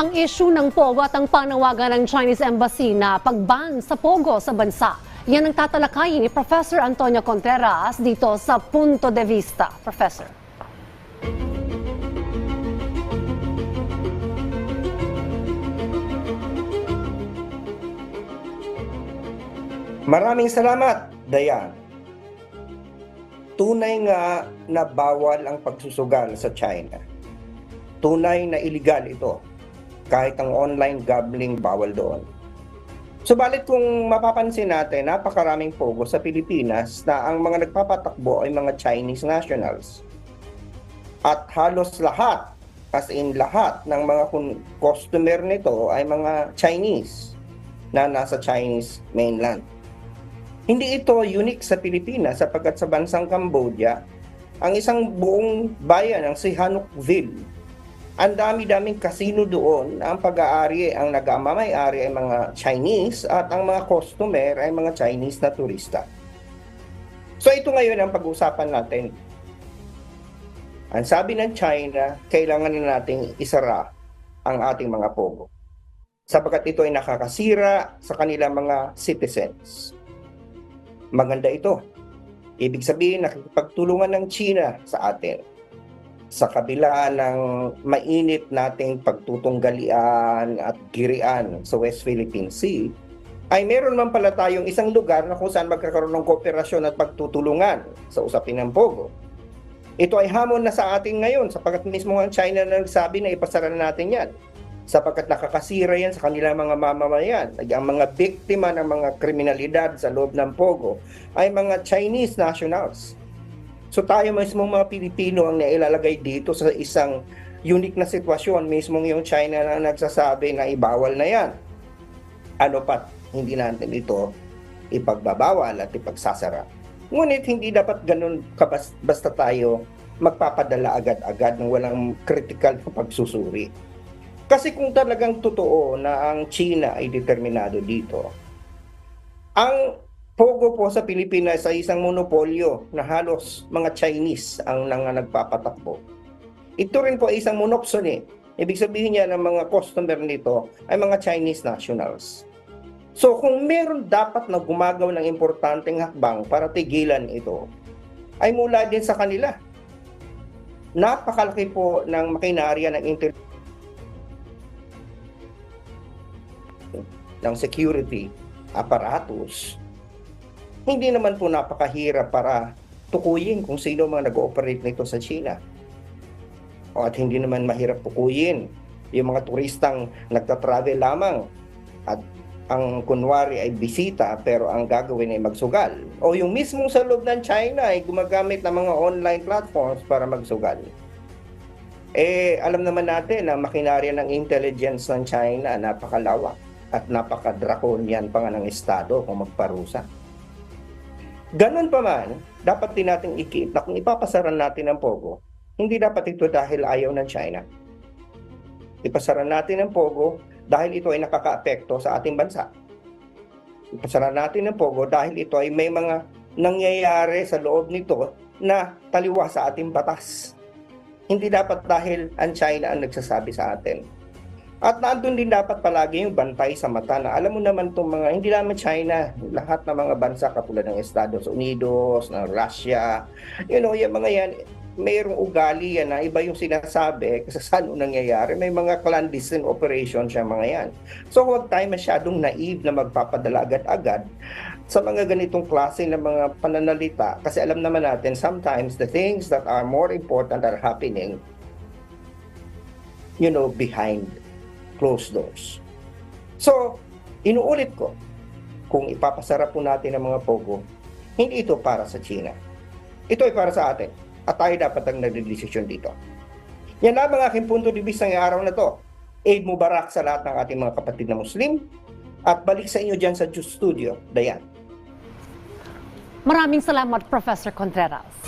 Ang issue ng Pogo at ang panawagan ng Chinese Embassy na pagban sa Pogo sa bansa. Yan ang tatalakayin ni Professor Antonio Contreras dito sa Punto de Vista. Professor. Maraming salamat, Dayan. Tunay nga na bawal ang pagsusugal sa China. Tunay na illegal ito. Kahit ang online gambling bawal doon. Subalit kung mapapansin natin, napakaraming pogo sa Pilipinas na ang mga nagpapatakbo ay mga Chinese nationals. At halos lahat, as in lahat ng mga customer nito ay mga Chinese na nasa Chinese mainland. Hindi ito unique sa Pilipinas sapagkat sa bansang Cambodia, ang isang buong bayan ng Sihanoukville, ang dami-daming kasino doon ang pag-aari, ang nag-amamay-ari ay mga Chinese at ang mga customer ay mga Chinese na turista. So ito ngayon ang pag-usapan natin. Ang sabi ng China, kailangan na nating isara ang ating mga pogo sapagkat ito ay nakakasira sa kanilang mga citizens maganda ito. Ibig sabihin, nakikipagtulungan ng China sa atin sa kabila ng mainit nating pagtutunggalian at girian sa West Philippine Sea, ay meron man pala tayong isang lugar na kung saan magkakaroon ng kooperasyon at pagtutulungan sa usapin ng Pogo. Ito ay hamon na sa atin ngayon sapagkat mismo ang China na nagsabi na ipasara na natin yan sapagkat nakakasira yan sa kanilang mga mamamayan. Ang mga biktima ng mga kriminalidad sa loob ng Pogo ay mga Chinese nationals. So tayo mismo mga Pilipino ang nailalagay dito sa isang unique na sitwasyon. Mismo yung China na nagsasabi na ibawal na yan. Ano pat, hindi natin ito ipagbabawal at ipagsasara. Ngunit hindi dapat ganun kabas, basta tayo magpapadala agad-agad ng walang critical na pagsusuri. Kasi kung talagang totoo na ang China ay determinado dito, ang Pogo po sa Pilipinas ay isang monopolyo na halos mga Chinese ang nang nagpapatakbo. Ito rin po ay isang monopsony. Ibig sabihin niya ng mga customer nito ay mga Chinese nationals. So kung meron dapat na gumagaw ng importanteng hakbang para tigilan ito, ay mula din sa kanila. Napakalaki po ng makinarya ng intelligence ng security apparatus, hindi naman po napakahirap para tukuyin kung sino mga nag-ooperate nito sa China. O at hindi naman mahirap tukuyin yung mga turistang nagta-travel lamang at ang kunwari ay bisita pero ang gagawin ay magsugal. O yung mismong sa loob ng China ay gumagamit ng mga online platforms para magsugal. Eh, alam naman natin na makinarya ng intelligence ng China napakalawak at napaka-draconian pa nga ng Estado kung magparusa. Ganun pa man, dapat din natin ikit na kung ipapasaran natin ang Pogo, hindi dapat ito dahil ayaw ng China. Ipasaran natin ang Pogo dahil ito ay nakakaapekto sa ating bansa. Ipasaran natin ang Pogo dahil ito ay may mga nangyayari sa loob nito na taliwa sa ating batas. Hindi dapat dahil ang China ang nagsasabi sa atin. At nandun din dapat palagi yung bantay sa mata na alam mo naman itong mga, hindi naman China, lahat ng mga bansa katulad ng Estados Unidos, ng Russia, you know, yung mga yan, mayroong ugali yan na iba yung sinasabi kasi saan nangyayari. May mga clandestine operation siya mga yan. So huwag tayo masyadong naive na magpapadala agad-agad sa mga ganitong klase ng mga pananalita kasi alam naman natin sometimes the things that are more important are happening you know, behind closed doors. So, inuulit ko, kung ipapasara po natin ang mga pogo, hindi ito para sa China. Ito ay para sa atin. At tayo dapat ang nagdedesisyon dito. Yan lamang aking punto de vista ngayong araw na to. Eid Mubarak sa lahat ng ating mga kapatid na Muslim. At balik sa inyo dyan sa Studio. Dayan. Maraming salamat, Professor Contreras.